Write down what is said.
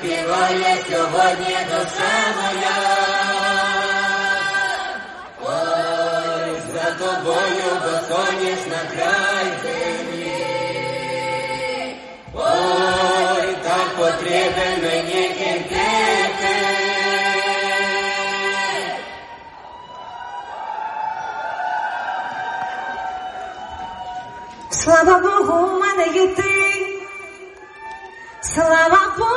співає сьогодні душа моя, Ой, за тобою доходиш на край землі. Ой, так потрібен мені кінцети. Слава Богу, у мене є ти. Слава Богу.